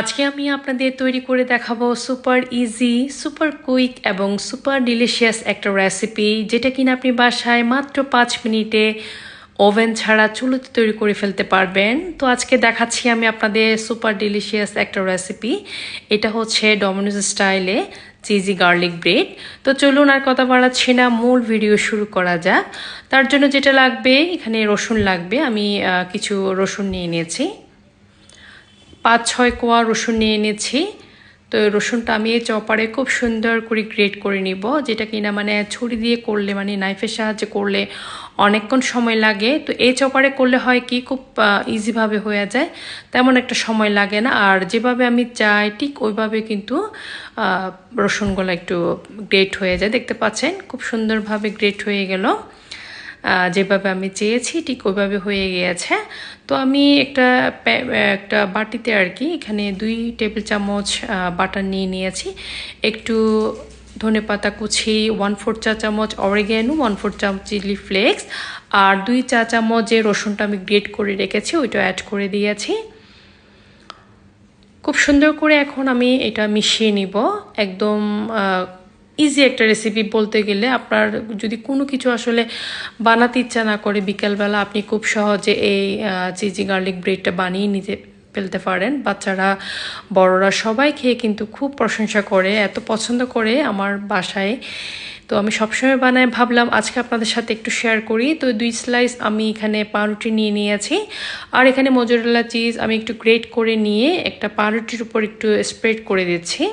আজকে আমি আপনাদের তৈরি করে দেখাবো সুপার ইজি, সুপার কুইক এবং সুপার ডিলিশিয়াস একটা রেসিপি, যেটা কিনা আপনি বাসায় মাত্র পাঁচ মিনিটে ওভেন ছাড়া চুলোতে তৈরি করে ফেলতে পারবেন। তো আজকে দেখাচ্ছি আমি আপনাদের সুপার ডিলিশিয়াস একটা রেসিপি, এটা হচ্ছে ডমিনোজ স্টাইলে চিজি গার্লিক ব্রেড। তো চলুন আর কথা বাড়াচ্ছি না, মূল ভিডিও শুরু করা যাক। তার জন্য যেটা লাগবে, এখানে রসুন লাগবে, আমি কিছু রসুন নিয়ে নিয়েছি। পাঁচ ছয় কোয়া রসুন নিয়ে এনেছি। তো রসুনটা আমি এই চপারে খুব সুন্দর করে গ্রেট করে নিব, যেটা কিনা মানে ছুরি দিয়ে করলে মানে নাইফের সাহায্যে করলে অনেকক্ষণ সময় লাগে। তো এই চপারে করলে হয় কি, খুব ইজিভাবে হয়ে যায়, তেমন একটা সময় লাগে না। আর যেভাবে আমি চাই, ঠিক ওইভাবে কিন্তু রসুনগুলো একটু গ্রেট হয়ে যায়। দেখতে পাচ্ছেন, খুব সুন্দরভাবে গ্রেট হয়ে গেল। যেভাবে আমি চেয়েছি, ঠিক ওইভাবে হয়ে গিয়েছে। তো আমি একটা একটা বাটিতে আর কি, এখানে দুই টেবিল চামচ বাটার নিয়ে নিয়েছি। একটু ধনে পাতা কুচি ওয়ান ফোর চা চামচ অরেগেনো ওয়ান ফোর চামচ চিলি ফ্লেক্স আর দুই চা চামচ যে রসুনটা আমি গ্রেট করে রেখেছি, ওইটা অ্যাড করে দিয়েছি। খুব সুন্দর করে এখন আমি এটা মিশিয়ে নিব। একদম ইজি একটা রেসিপি বলতে গেলে আপনার যদি কোনো কিছু আসলে বানাতে ইচ্ছা না করে বিকেলবেলা, আপনি খুব সহজে এই চিজি গার্লিক ব্রেডটা বানিয়ে নিতে ফেলতে পারেন। বাচ্চারা, বড়রা সবাই খেয়ে কিন্তু খুব প্রশংসা করে, এত পছন্দ করে আমার বাসায়। তো আমি সবসময় বানায় ভাবলাম, আজকে আপনাদের সাথে একটু শেয়ার করি। তো দুই স্লাইস আমি এখানে পাউরুটি নিয়ে নিয়েছি। আর এখানে মজুরলা চিজ আমি একটু গ্রেট করে নিয়ে একটা পাউরুটির উপর একটু স্প্রেড করে দিচ্ছি।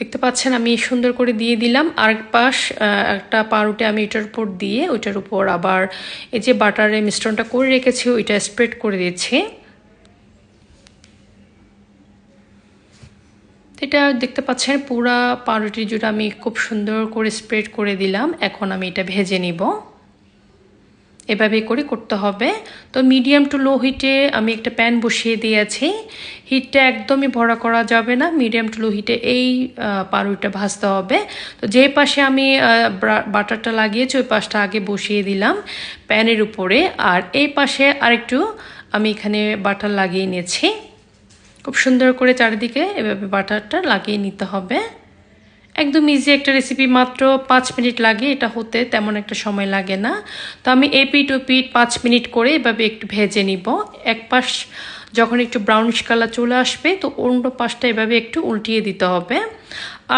দেখতে পাচ্ছেন, আমি সুন্দর করে দিয়ে দিলাম। আর পাশ একটা পাউরুটি আমি এটার উপর দিয়ে, ওইটার উপর আবার এই যে বাটারের মিশ্রণটা করে রেখেছি, ওইটা স্প্রেড করে দিয়েছি। এটা দেখতে পাচ্ছেন, পুরা পাউরুটি জুড়ে আমি খুব সুন্দর করে স্প্রেড করে দিলাম। এখন আমি এটা ভেজে নিব। এভাবে করে করতে হবে। তো মিডিয়াম টু লো হিটে আমি একটা প্যান বসিয়ে দিয়েছি। হিটটা একদমই ভরা করা যাবে না মিডিয়াম টু লো হিটে এই পাউরুটিটা ভাজতে হবে। তো যে পাশে আমি বাটারটা লাগিয়েছি, ওই পাশটা আগে বসিয়ে দিলাম প্যানের উপরে। আর এই পাশে আরেকটু আমি এখানে বাটার লাগিয়ে নিয়েছি। খুব সুন্দর করে চারিদিকে এভাবে বাটারটা লাগিয়ে নিতে হবে। একদম ইজি একটা রেসিপি মাত্র পাঁচ মিনিট লাগে, এটা হতে তেমন একটা সময় লাগে না। তো আমি এ পিট ও পিট পাঁচ মিনিট করে এভাবে একটু ভেজে নিব। এক পাশ যখন একটু ব্রাউনিশ কালার চলে আসবে, তো অন্য পাশটা এভাবে একটু উল্টিয়ে দিতে হবে।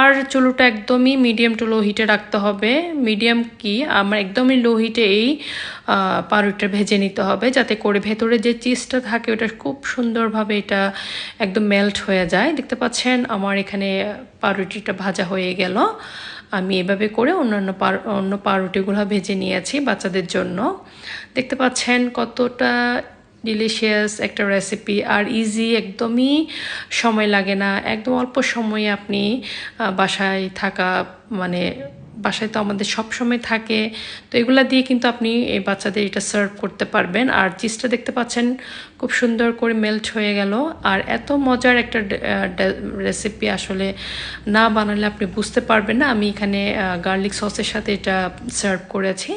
আর চুলোটা একদমই মিডিয়াম টু লো হিটে রাখতে হবে। মিডিয়াম কি? আমার একদমই লো হিটে এই পাউরুটিটা ভেজে নিতে হবে যাতে করে ভেতরে যে চিজটা থাকে ওটা খুব সুন্দরভাবে এটা একদম মেল্ট হয়ে যায়। দেখতে পাচ্ছেন আমার এখানে পাউরুটিটা ভাজা হয়ে গেল। আমি এভাবে করে অন্যান্য অন্য পাউরুটিগুলো ভেজে নিয়েছি বাচ্চাদের জন্য। দেখতে পাচ্ছেন কতটা ডিলিশিয়াস একটা রেসিপি আর ইজি একদমই সময় লাগে না। একদম অল্প সময়ে আপনি বাসায় থাকা মানে বাসায় তো আমাদের সব সময় থাকে। তো এগুলা দিয়ে কিন্তু আপনি এই বাচ্চাদের এটা সার্ভ করতে পারবেন। আর চিজটা দেখতে পাচ্ছেন, খুব সুন্দর করে মেল্ট হয়ে গেল। আর এত মজার একটা রেসিপি আসলে না বানালে আপনি বুঝতে পারবেন না। আমি এখানে গার্লিক সসের সাথে এটা সার্ভ করেছি।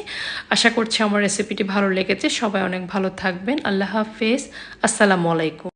আশা করছি আমার রেসিপিটি ভালো লেগেছে। সবাই অনেক ভালো থাকবেন। আল্লাহ হাফেজ। আসসালামু আলাইকুম।